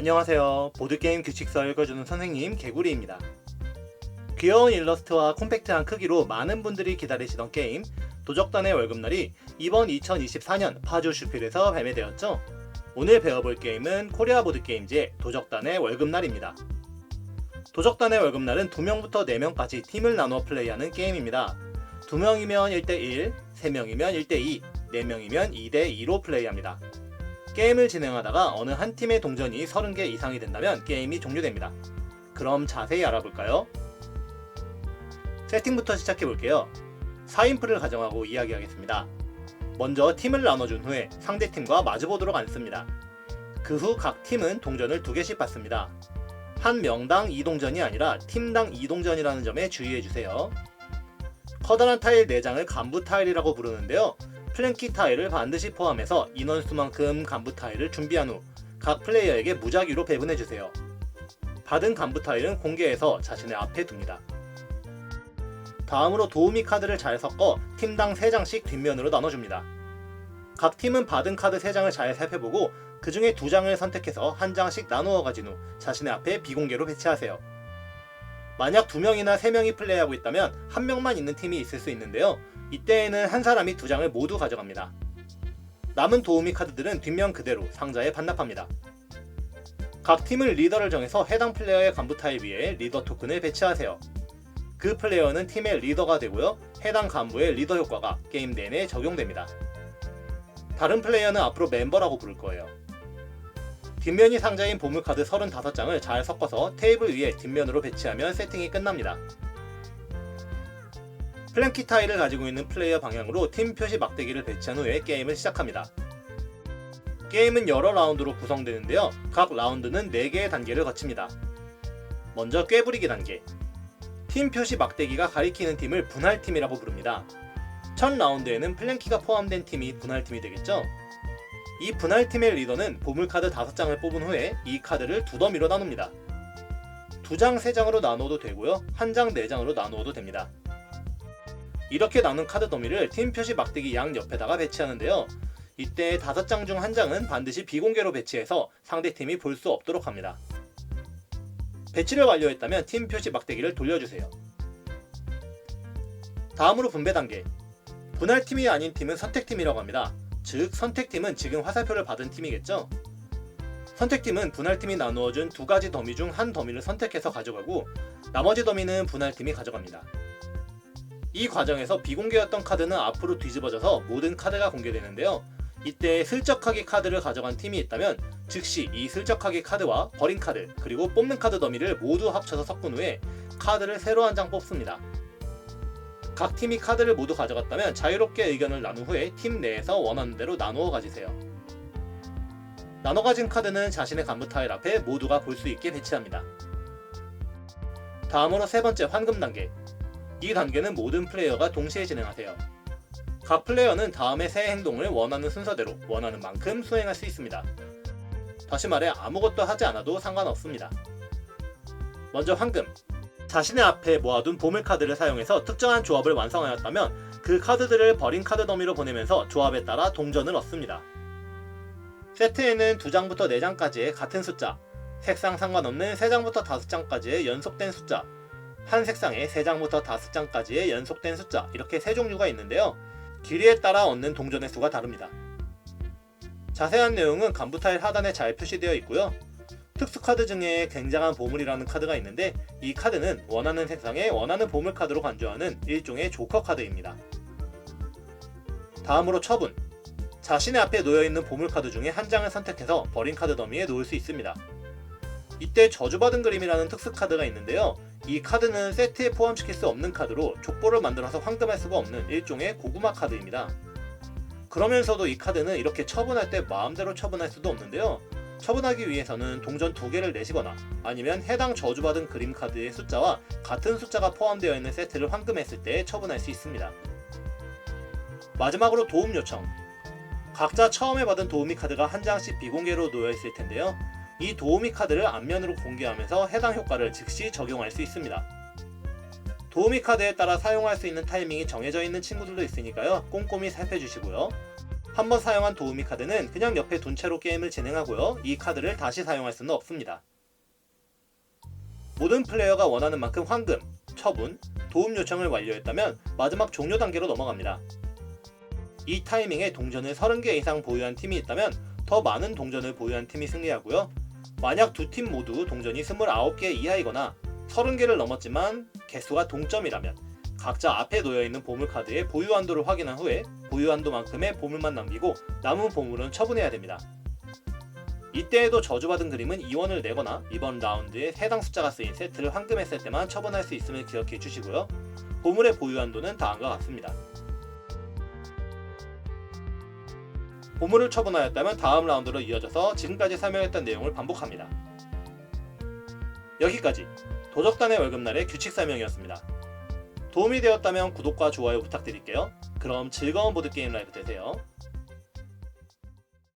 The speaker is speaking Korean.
안녕하세요. 보드게임 규칙서 읽어주는 선생님 개구리입니다. 귀여운 일러스트와 콤팩트한 크기로 많은 분들이 기다리시던 게임 도적단의 월급날이 이번 2024년 파주 슈필에서 발매되었죠. 오늘 배워볼 게임은 코리아 보드게임즈의 도적단의 월급날입니다. 도적단의 월급날은 2명부터 4명까지 팀을 나누어 플레이하는 게임입니다. 2명이면 1대1, 3명이면 1대2, 4명이면 2대2로 플레이합니다. 게임을 진행하다가 어느 한 팀의 동전이 30개 이상이 된다면 게임이 종료됩니다. 그럼 자세히 알아볼까요? 세팅부터 시작해 볼게요. 4인프를 가정하고 이야기하겠습니다. 먼저 팀을 나눠준 후에 상대 팀과 마주보도록 앉습니다. 그 후 각 팀은 동전을 두 개씩 받습니다. 한 명당 2동전이 아니라 팀당 2동전이라는 점에 주의해 주세요. 커다란 타일 4장을 간부 타일이라고 부르는데요. 플랭키 타일을 반드시 포함해서 인원수만큼 간부 타일을 준비한 후 각 플레이어에게 무작위로 배분해 주세요. 받은 간부 타일은 공개해서 자신의 앞에 둡니다. 다음으로 도우미 카드를 잘 섞어 팀당 3장씩 뒷면으로 나눠줍니다. 각 팀은 받은 카드 3장을 잘 살펴보고 그 중에 2장을 선택해서 한 장씩 나누어 가진 후 자신의 앞에 비공개로 배치하세요. 만약 2명이나 3명이 플레이하고 있다면 한 명만 있는 팀이 있을 수 있는데요. 이때에는 한 사람이 두 장을 모두 가져갑니다. 남은 도우미 카드들은 뒷면 그대로 상자에 반납합니다. 각 팀은 리더를 정해서 해당 플레이어의 간부 타입 위에 리더 토큰을 배치하세요. 그 플레이어는 팀의 리더가 되고요. 해당 간부의 리더 효과가 게임 내내 적용됩니다. 다른 플레이어는 앞으로 멤버라고 부를 거예요. 뒷면이 상자인 보물카드 35장을 잘 섞어서 테이블 위에 뒷면으로 배치하면 세팅이 끝납니다. 플랭키 타일을 가지고 있는 플레이어 방향으로 팀 표시 막대기를 배치한 후에 게임을 시작합니다. 게임은 여러 라운드로 구성되는데요. 각 라운드는 4개의 단계를 거칩니다. 먼저 꾀부리기 단계. 팀 표시 막대기가 가리키는 팀을 분할팀이라고 부릅니다. 첫 라운드에는 플랭키가 포함된 팀이 분할팀이 되겠죠? 이 분할팀의 리더는 보물카드 5장을 뽑은 후에 이 카드를 두 더미로 나눕니다. 두 장, 세 장으로 나누어도 되고요. 한 장, 네 장으로 나누어도 됩니다. 이렇게 나눈 카드 더미를 팀 표시 막대기 양 옆에다가 배치하는데요. 이때 다섯 장 중 한 장은 반드시 비공개로 배치해서 상대팀이 볼 수 없도록 합니다. 배치를 완료했다면 팀 표시 막대기를 돌려주세요. 다음으로 분배 단계. 분할팀이 아닌 팀은 선택팀이라고 합니다. 즉, 선택팀은 지금 화살표를 받은 팀이겠죠? 선택팀은 분할팀이 나누어준 두 가지 더미 중 한 더미를 선택해서 가져가고 나머지 더미는 분할팀이 가져갑니다. 이 과정에서 비공개였던 카드는 앞으로 뒤집어져서 모든 카드가 공개되는데요. 이때 슬쩍하게 카드를 가져간 팀이 있다면 즉시 이 슬쩍하게 카드와 버린 카드 그리고 뽑는 카드 더미를 모두 합쳐서 섞은 후에 카드를 새로 한 장 뽑습니다. 각 팀이 카드를 모두 가져갔다면 자유롭게 의견을 나눈 후에 팀 내에서 원하는 대로 나누어 가지세요. 나눠 가진 카드는 자신의 간부 타일 앞에 모두가 볼 수 있게 배치합니다. 다음으로 세 번째 환금 단계. 이 단계는 모든 플레이어가 동시에 진행하세요. 각 플레이어는 다음의 새 행동을 원하는 순서대로 원하는 만큼 수행할 수 있습니다. 다시 말해 아무것도 하지 않아도 상관없습니다. 먼저 황금. 자신의 앞에 모아둔 보물 카드를 사용해서 특정한 조합을 완성하였다면 그 카드들을 버린 카드 더미로 보내면서 조합에 따라 동전을 얻습니다. 세트에는 2장부터 4장까지의 같은 숫자, 색상 상관없는 3장부터 5장까지의 연속된 숫자, 한 색상에 3장부터 5장까지의 연속된 숫자 이렇게 세 종류가 있는데요. 길이에 따라 얻는 동전의 수가 다릅니다. 자세한 내용은 간부 타일 하단에 잘 표시되어 있고요. 특수 카드 중에 굉장한 보물이라는 카드가 있는데 이 카드는 원하는 색상에 원하는 보물 카드로 간주하는 일종의 조커 카드입니다. 다음으로 처분. 자신의 앞에 놓여 있는 보물 카드 중에 한 장을 선택해서 버린 카드 더미에 놓을 수 있습니다. 이때 저주받은 그림이라는 특수 카드가 있는데요. 이 카드는 세트에 포함시킬 수 없는 카드로 족보를 만들어서 황금할 수가 없는 일종의 고구마 카드입니다. 그러면서도 이 카드는 이렇게 처분할 때 마음대로 처분할 수도 없는데요. 처분하기 위해서는 동전 두 개를 내시거나 아니면 해당 저주받은 그림 카드의 숫자와 같은 숫자가 포함되어 있는 세트를 황금했을 때 처분할 수 있습니다. 마지막으로 도움 요청. 각자 처음에 받은 도우미 카드가 한 장씩 비공개로 놓여 있을 텐데요. 이 도우미 카드를 앞면으로 공개하면서 해당 효과를 즉시 적용할 수 있습니다. 도우미 카드에 따라 사용할 수 있는 타이밍이 정해져 있는 친구들도 있으니까요. 꼼꼼히 살펴주시고요. 한번 사용한 도우미 카드는 그냥 옆에 둔 채로 게임을 진행하고요. 이 카드를 다시 사용할 수는 없습니다. 모든 플레이어가 원하는 만큼 황금, 처분, 도움 요청을 완료했다면 마지막 종료 단계로 넘어갑니다. 이 타이밍에 동전을 30개 이상 보유한 팀이 있다면 더 많은 동전을 보유한 팀이 승리하고요. 만약 두 팀 모두 동전이 29개 이하이거나 30개를 넘었지만 개수가 동점이라면 각자 앞에 놓여 있는 보물 카드의 보유 한도를 확인한 후에 보유 한도만큼의 보물만 남기고 남은 보물은 처분해야 됩니다. 이때에도 저주받은 그림은 2원을 내거나 이번 라운드에 해당 숫자가 쓰인 세트를 황금했을 때만 처분할 수 있음을 기억해 주시고요. 보물의 보유 한도는 다음과 같습니다. 보물을 처분하였다면 다음 라운드로 이어져서 지금까지 설명했던 내용을 반복합니다. 여기까지 도적단의 월급날의 규칙 설명이었습니다. 도움이 되었다면 구독과 좋아요 부탁드릴게요. 그럼 즐거운 보드게임 라이프 되세요.